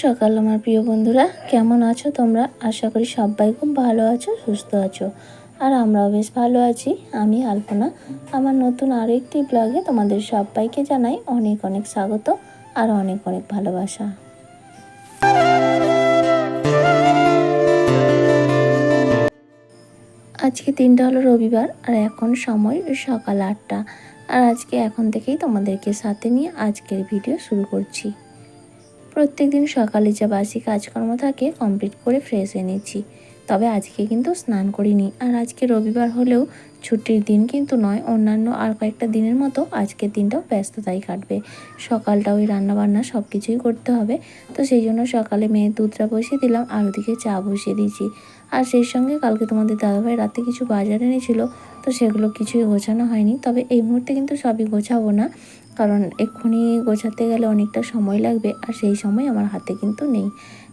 সকাল, আমার প্রিয় বন্ধুরা। কেমন আছো তোমরা? আশা করি সবাই খুব ভালো আছো, সুস্থ আছো। আর আমরাও বেশ ভালো আছি। আমি আলপনা। আমার নতুন আরও একটি ব্লগে তোমাদের সবাইকে জানাই অনেক অনেক স্বাগত আর অনেক অনেক ভালোবাসা। আজকে দিনটা হলো রবিবার আর এখন সময় সকাল আটটা। আর আজকে এখন থেকেই তোমাদেরকে সাথে নিয়ে আজকের ভিডিও শুরু করছি। প্রত্যেক দিন সকালে যা বাসি কাজকর্ম থাকে কমপ্লিট করে ফ্রেশ হয়ে নিচ্ছি। তবে আজকে কিন্তু স্নান করিনি। আর আজকে রবিবার হলেও ছুটির দিন কিন্তু নয়, অন্যান্য আর কয়েকটা দিনের মতো আজকের দিনটাও ব্যস্ততাই কাটবে। সকালটা ওই রান্নাবান্না সব কিছুই করতে হবে। তো সেই জন্য সকালে মেয়ের দুধটা বসিয়ে দিলাম আর ওদিকে চা বসিয়ে দিয়েছি। আর সেই সঙ্গে কালকে তোমাদের দাদাভাই রাতে কিছু বাজার এনেছিল, তো সেগুলো কিছুই গোছানো হয়নি। তবে এই মুহূর্তে কিন্তু সবই গোছাবো না। কারণ এক্ষুনি গোছাতে গেলে অনেকটা সময় লাগবে, আর সেই সময় আমার হাতে কিন্তু নেই।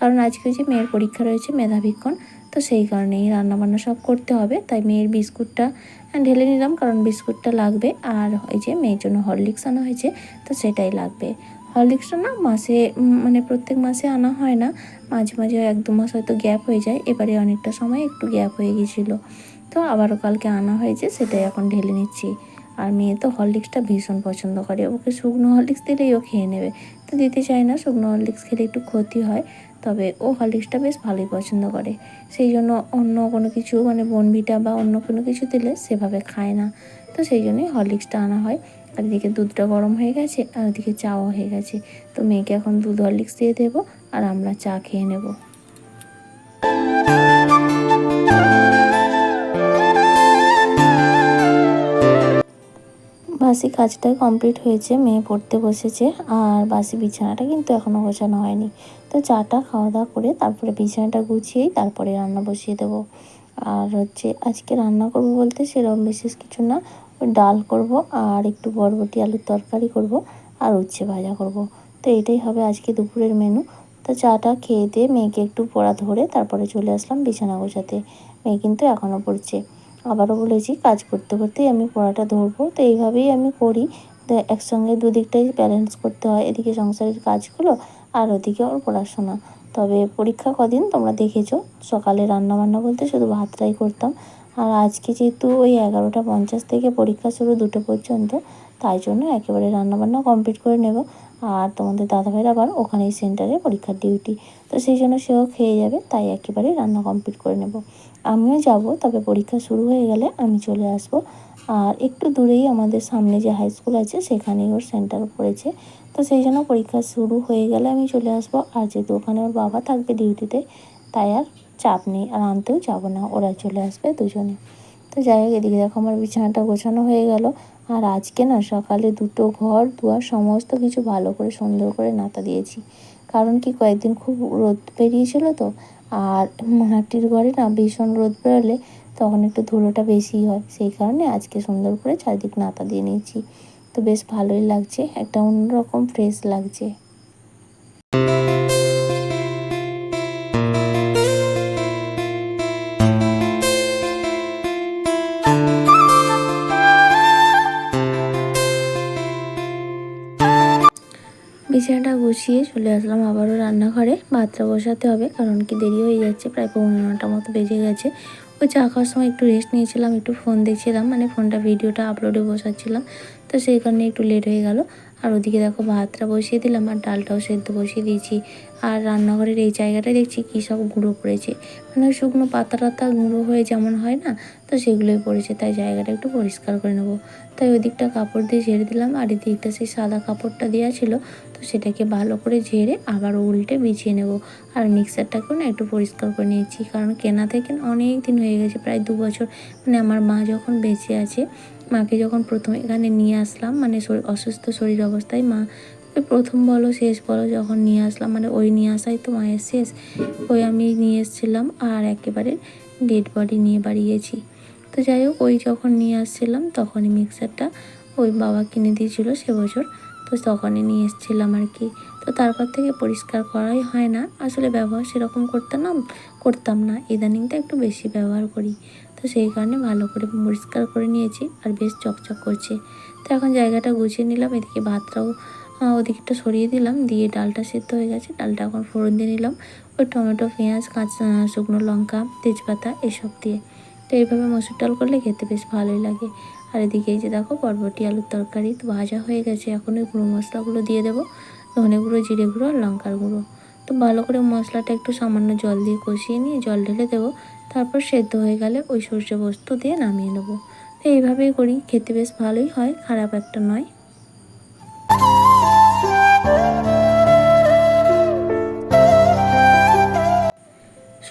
কারণ আজকে যে মেয়ের পরীক্ষা রয়েছে মেধাবীক্ষণ, তো সেই কারণেই রান্নাবান্না সব করতে হবে। তাই মেয়ের বিস্কুটটা ঢেলে নিলাম, কারণ বিস্কুটটা লাগবে। আর এই যে মেয়ের জন্য হরলিক্স আনা হয়েছে, তো সেটাই লাগবে। হরলিক্সটা না মাসে মানে প্রত্যেক মাসে আনা হয় না। মাঝে মাঝে এক দু মাস হয়তো গ্যাপ হয়ে যায়, এবারে অনেকটা সময় একটু গ্যাপ হয়ে গিয়েছিল। তো আবারও কালকে আনা হয়েছে, সেটাই এখন ঢেলে নিচ্ছি। আর মেয়ে তো হরলিক্সটা ভীষণ পছন্দ করে। ওকে শুকনো হরলিক্স দিলেই ও খেয়ে নেবে। তো দিতে চায় না, শুকনো হরলিক্স খেলে একটু ক্ষতি হয়, তবে ও হরলিক্সটা বেশ ভালোই পছন্দ করে। সেই জন্য অন্য কোনো কিছু মানে বনভিটা বা অন্য কোনো কিছু দিলে সেভাবে খায় না। তো সেই জন্যই হরলিক্সটা আনা হয়। আর এদিকে দুধটা গরম হয়ে গেছে, আর ওদিকে চাও হয়ে গেছে। তো মেয়েকে এখন দুধ হরলিক্স দিয়ে দেবো, আর আমরা চা খেয়ে নেব। বাসি কাজটা কমপ্লিট হয়েছে, মেয়ে পড়তে বসেছে, আর বাসি বিছানাটা কিন্তু এখনও গোছানো হয়নি। তো চাটা খাওয়া দাওয়া করে তারপরে বিছানাটা গুছিয়েই তারপরে রান্না বসিয়ে দেবো। আর হচ্ছে আজকে রান্না করব বলতে সেরকম বিশেষ কিছু না, ডাল করব আর একটু বরবটি আলুর তরকারি করব আর উচ্ছে ভাজা করব। তো এটাই হবে আজকে দুপুরের মেনু তো চাটা খেয়ে দিয়ে মেয়েকে একটু পড়া ধরে তারপরে চলে আসলাম বিছানা গোছাতে। মেয়ে কিন্তু এখনও পড়ছে। আবারও বলেছি, কাজ করতে করতেই আমি পড়াটা ধরবো। তো এইভাবেই আমি করি। তো একসঙ্গে দুদিকটাই ব্যালেন্স করতে হয়। এদিকে সংসারের কাজগুলো আর ওদিকে ওর পড়াশোনা। তবে পরীক্ষা কদিন তোমরা দেখেছ। সকালে রান্না বান্না বলতে শুধু ভাতটাই করতাম। আর আজকে যেহেতু ওই এগারোটা পঞ্চাশ থেকে পরীক্ষা শুরু দুটো পর্যন্ত, তাই জন্য একেবারে রান্নাবান্না কমপ্লিট করে নেব। আর তোমাদের দাদাভাইয়ের আবার ওখানেই সেন্টারে পরীক্ষার ডিউটি তো সেই জন্য সেও খেয়ে যাবে, তাই একেবারে রান্না কমপ্লিট করে নেব। আমিও যাব, তবে পরীক্ষা শুরু হয়ে গেলে আমি চলে আসব। আর একটু দূরেই আমাদের সামনে যে হাই স্কুল আছে, সেখানেই ওর সেন্টার পড়েছে। তো সেই জন্য পরীক্ষা শুরু হয়ে গেলে আমি চলে আসব। আর যেহেতু ওখানে ওর বাবা থাকবে ডিউটিতে তাই আর চাপ নেই। আর আনতেও যাব না, ওরা চলে আসবে দুজনে। তো যাই হোক, এদিকে দেখো আমার বিছানাটা গোছানো হয়ে গেল। আর আজকে না সকালে দুটো ঘর, দুয়ার, সমস্ত কিছু ভালো করে সুন্দর করে নাতা দিয়েছি। কারণ কি কয়েকদিন খুব রোদ বেরিয়েছিল তো আর মোনাটির ঘরে না ভীষণ রোদ বেরোলে তখন একটু ধুলোটা বেশি হয়। সেই কারণে আজকে সুন্দর করে চারিদিক নাতা দিয়ে নিয়েছি। তো বেশ ভালোই লাগছে, একটা অন্যরকম ফ্রেশ লাগছে। বিছানাটা গুছিয়ে চলে আসলাম আবারও রান্নাঘরে। ভাতটা বসাতে হবে, কারণ কি দেরি হয়ে যাচ্ছে, প্রায় পনেরো নটার মতো বেজে গেছে। ওই চা খাওয়ার সময় একটু রেস্ট নিয়েছিলাম, একটু ফোন দেখছিলাম মানে ফোনটা ভিডিওটা আপলোডে বসাচ্ছিলাম। তো সেই কারণে একটু লেট হয়ে গেল। আর ওদিকে দেখো ভাতটা বসিয়ে দিলাম, আর ডালটাও সেদ্ধ বসিয়ে দিয়েছি। আর রান্নাঘরের এই জায়গাটায় দেখছি কী সব গুঁড়ো পড়েছে। মানে শুকনো পাতা টাতা গুঁড়ো হয়ে যেমন হয় না, তো সেগুলোই পড়েছে। তাই জায়গাটা একটু পরিষ্কার করে নেব। তাই ওই দিকটা কাপড় দিয়ে ঝেড়ে দিলাম। আর এই দিকটা সেই সাদা কাপড়টা দেওয়া ছিল, তো সেটাকে ভালো করে ঝেড়ে আবার উল্টে বিছিয়ে নেব। আর মিক্সারটাকেও না একটু পরিষ্কার করে নিয়েছি। কারণ কেনা থেকে অনেক দিন হয়ে গেছে, প্রায় দু বছর। মানে আমার মা যখন বেঁচে আছে, মাকে যখন প্রথম এখানে নিয়ে আসলাম মানে অসুস্থ শরীর অবস্থায় মা প্রথম বলো, শেষ বলো, যখন নিয়ে আসলাম মানে ওই নিয়ে আসাই তো, মায়ের শেষ। ওই আমি নিয়ে এসেছিলাম আর একেবারে ডেড বডি নিয়ে বাড়িয়েছি। তো যাই হোক, ওই যখন নিয়ে আসছিলাম, তখনই মিক্সারটা ওই বাবা কিনে দিয়েছিল সে বছর। তো তখনই নিয়ে এসেছিলাম আর কি। তো তারপর থেকে পরিষ্কার করাই হয় না। আসলে ব্যবহার সেরকম করতাম না করতাম না। ইদানিংটা একটু বেশি ব্যবহার করি। তো সেই কারণে ভালো করে পরিষ্কার করে নিয়েছি আর বেশ চকচক করছে। তো এখন জায়গাটা গুছিয়ে নিলাম। এদিকে ভাতটাও ওদিকটা সরিয়ে দিলাম, দিয়ে ডালটা সেদ্ধ হয়ে গেছে। ডালটা এখন ফোড়ন দিয়ে নিলাম। ওই টমেটো, পেঁয়াজ, কাঁচা, শুকনো লঙ্কা, তেজপাতা এসব দিয়ে। তো এইভাবে মসুর ডাল করলে খেতে বেশ ভালোই লাগে। আর এদিকে এই যে দেখো, বরবটি, আলুর তরকারি তো ভাজা হয়ে গেছে। এখন ওই গুঁড়ো মশলাগুলো দিয়ে দেবো। ধনে গুঁড়ো, জিরে গুঁড়ো আর লঙ্কার গুঁড়ো। তো ভালো করে মশলাটা একটু সামান্য জল দিয়ে কষিয়ে নিয়ে জল ঢেলে দেবো। তারপর সেদ্ধ হয়ে গেলে ওই সর্ষে পোস্ত দিয়ে নামিয়ে নেব। তো এইভাবেই করি, খেতে বেশ ভালোই হয়, খারাপ একটা নয়।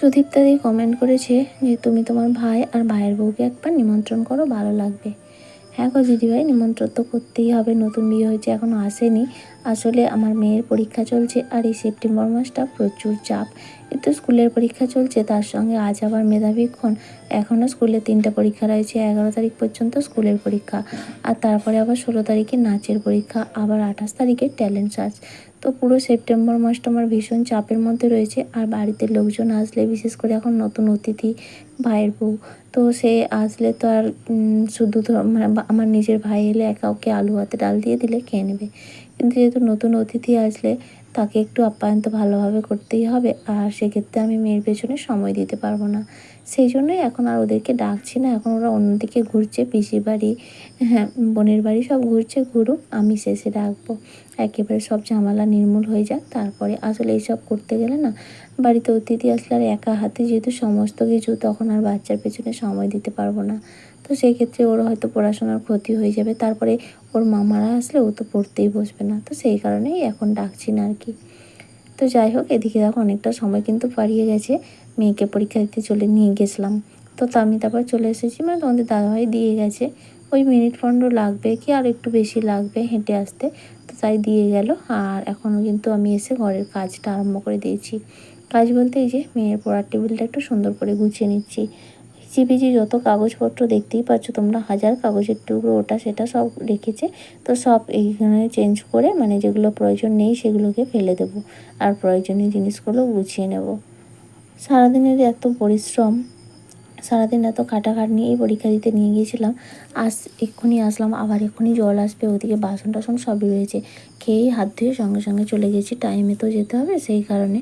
সুদীপ্তাদি কমেন্ট করেছে যে, তুমি তোমার ভাই আর ভাইয়ের বউকে একবার নিমন্ত্রণ করো, ভালো লাগবে। হ্যাঁ গো দিদিভাই নিমন্ত্রণ তো করতেই হবে, নতুন বিয়ে হয়েছে এখনও আসেনি। আসলে আমার মেয়ের পরীক্ষা চলছে আর এই সেপ্টেম্বর মাসটা প্রচুর চাপ। এতো স্কুলের পরীক্ষা চলছে। তার সঙ্গে আজ আবার মেধাবীক্ষণ এখনও স্কুলে তিনটা পরীক্ষা রয়েছে, এগারো তারিখ পর্যন্ত স্কুলের পরীক্ষা। আর তারপরে আবার ষোলো তারিখে নাচের পরীক্ষা, আবার আঠাশ তারিখে ট্যালেন্ট সার্চ। তো পুরো সেপ্টেম্বর মাসটা আমার ভীষণ চাপের মধ্যে রয়েছে। আর বাড়িতে লোকজন আসলে, বিশেষ করে এখন নতুন অতিথি, ভাইয়ের বউ। তো সে আসলে তো আর শুধু মানে আমার নিজের ভাই এলে একা ওকে আলু হাতে ডাল দিয়ে দিলে খেয়ে নেবে। কিন্তু যেহেতু নতুন অতিথি আসলে তাকে একটু আপ্যায়ন তো ভালোভাবে করতেই হবে, আর সেক্ষেত্রে আমি মেয়ের পেছনে সময় দিতে পারব না। সেই জন্যই এখন আর ওদেরকে ডাকছি না, এখন ওরা অন্যদিকে ঘুরছে, পিসির বাড়ি হ্যাঁ বোনের বাড়ি সব ঘুরছে, ঘুরুক, আমি শেষে ডাকবো। একেবারে সব ঝামেলা নির্মূল হয়ে যাক, তারপরে আসলে এইসব করতে গেলে না, বাড়িতে অতিথি আসলে আর একা হাতে যেহেতু সমস্ত কিছু, তখন আর বাচ্চার পেছনে সময় দিতে পারব না। তো সেই ক্ষেত্রে ওর হয়তো পড়াশোনার ক্ষতি হয়ে যাবে। তারপরে ওর মামারা আসলে ও তো পড়তেই বসবে না। তো সেই কারণেই এখন ডাকছি না আর কি। তো যাই হোক, এদিকে দেখো অনেকটা সময় কিন্তু পাড়িয়ে গেছে। মেয়েকে পরীক্ষা দিতে চলে নিয়ে গেছিলাম। তো তা আমি তারপর চলে এসেছি মানে তোমাদের দাদাভাই দিয়ে গেছে। ওই মিনিট পনেরো লাগবে কি, আর একটু বেশি লাগবে হেঁটে আসতে। তো তাই দিয়ে গেল। আর এখনও কিন্তু আমি এসে ঘরের কাজটা আরম্ভ করে দিয়েছি। কাজ বলতে এই যে, মেয়ের পড়ার টেবিলটা একটু সুন্দর করে গুছিয়ে নিচ্ছি। হিচিবিচি যত কাগজপত্র দেখতেই পাচ্ছ তোমরা, হাজার কাগজের টুকরো, ওটা সেটা সব রেখেছে। তো সব এইখানে চেঞ্জ করে মানে যেগুলো প্রয়োজন নেই সেগুলোকে ফেলে দেবো। আর প্রয়োজনীয় জিনিসগুলো গুছিয়ে নেব। সারাদিনের এত পরিশ্রম, সারাদিন এত খাটাখাটনি, এই পরীক্ষা দিতে নিয়ে গিয়েছিলাম। আস এক্ষুনি আসলাম, আবার এক্ষুনি জল আসবে, ওদিকে বাসন টাসন সবই রয়েছে। খেয়েই হাত ধুয়ে সঙ্গে সঙ্গে চলে গেছি। টাইমে তো যেতে হবে, সেই কারণে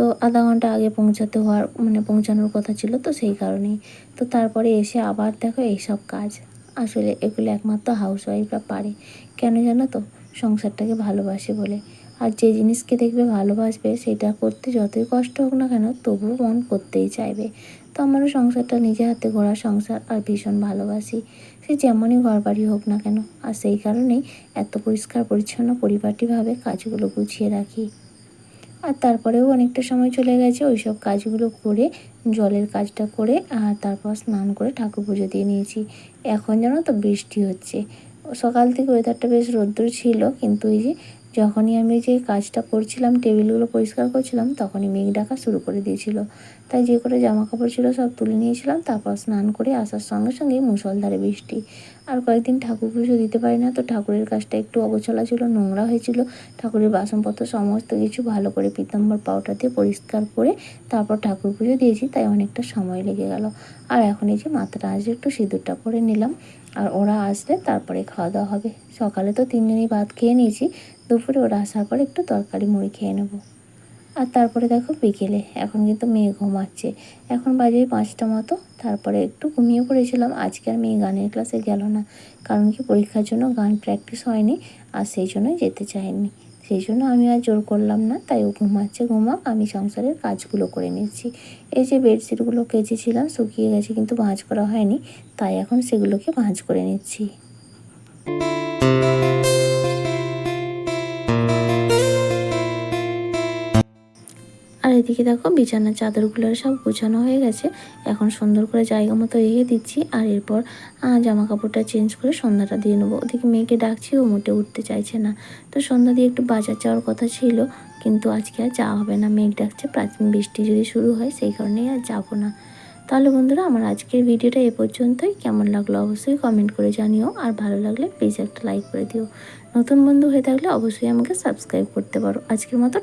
তো আধা ঘণ্টা আগে পৌঁছাতে হওয়ার মানে পৌঁছানোর কথা ছিল তো সেই কারণেই। তো তারপরে এসে আবার দেখো এইসব কাজ। আসলে এগুলো একমাত্র হাউস ওয়াইফরা পারে। কেন জানো তো? সংসারটাকে ভালোবাসে বলে। আর যে জিনিসকে দেখবে ভালোবাসবে, সেটা করতে যতই কষ্ট হোক না কেন, তবুও মন করতেই চাইবে। তো আমারও সংসারটা নিজে হাতে গড়া সংসার, আর ভীষণ ভালোবাসি। সে যেমনই ঘর বাড়ি হোক না কেন, আর সেই কারণেই এত পরিষ্কার পরিচ্ছন্ন পরিপাটিভাবে কাজগুলো গুছিয়ে রাখি। আর তারপরেও অনেকটা সময় চলে গেছে ওই সব কাজগুলো করে, জলের কাজটা করে, আর তারপর স্নান করে ঠাকুর পুজো দিয়ে নিয়েছি। এখন যেন তো বৃষ্টি হচ্ছে। সকাল থেকে ওয়েদারটা বেশ রোদ্দুর ছিল, কিন্তু এই যে যখনই আমি যে কাজটা করছিলাম টেবিলগুলো পরিষ্কার করছিলাম, তখনই মেঘ ডাকা শুরু করে দিয়েছিল। তাই যে করে জামা কাপড় ছিল সব তুলে নিয়েছিলাম, তারপর স্নান করে আসার সঙ্গে সঙ্গে মুসলধারে বৃষ্টি। আর কয়েকদিন ঠাকুর পুজো দিতে পারি না, তো ঠাকুরের কাজটা একটু অগোছলা ছিল, নোংরা হয়েছিল। ঠাকুরের বাসনপত্র সমস্ত কিছু ভালো করে পিতাম্বর পাউডার দিয়ে পরিষ্কার করে তারপর ঠাকুর পুজো দিয়েছি, তাই অনেকটা সময় লেগে গেল। আর এখন এই যে মাথাটা আসলে একটু সিঁদুরটা করে নিলাম। আর ওরা আসলে তারপরে খাওয়া দাওয়া হবে। সকালে তো তিনজনই ভাত খেয়ে নিয়েছি, দুপুরে ওরা আসার পর একটু তরকারি মুড়ি খেয়ে নেব। আর তারপরে দেখো বিকেলে, এখন কিন্তু মেয়ে ঘুমাচ্ছে। এখন বাজে পাঁচটা মতো, তারপরে একটু ঘুমিয়ে পড়েছিলাম। আজকে আর মেয়ে গানের ক্লাসে গেল না, কারণ কি পরীক্ষার জন্য গান প্র্যাকটিস হয়নি, আর সেই জন্যই যেতে চায়নি সেই জন্য আমি আর জোর করলাম না, তাই ও ঘুমাচ্ছে, ঘুমাক, আমি সংসারের কাজগুলো করে নিচ্ছি। এই যে বেডশিটগুলো কেচেছিলাম, শুকিয়ে গেছে, কিন্তু ভাঁজ করা হয়নি, তাই এখন সেগুলোকে ভাঁজ করে নিচ্ছি। এদিকে দেখো বিছানার চাদরগুলো সব গোছানো হয়ে গেছে। এখন সুন্দর করে জায়গা মতো রেখে দিচ্ছি আর এরপর জামা কাপড়টা চেঞ্জ করে সন্ধ্যাটা দিয়ে নেব। ওদিকে মেয়েকে ডাকছি, ও মোটে উঠতে চাইছে না। তো সন্ধ্যা দিয়ে একটু বাজার যাওয়ার কথা ছিল, কিন্তু আজকে আর যাওয়া হবে না। মেঘ ডাকছে, প্রাচীন বৃষ্টি যদি শুরু হয়, সেই কারণেই আর যাব না। তাহলে বন্ধুরা, আমার আজকের ভিডিওটা এ পর্যন্তই। কেমন লাগল অবশ্যই কমেন্ট করে জানিও। আর ভালো লাগলে প্লিজ একটা লাইক করে দিও। নতুন বন্ধু হয়ে থাকলে অবশ্যই আমাকে সাবস্ক্রাইব করতে পারো। আজকের মতো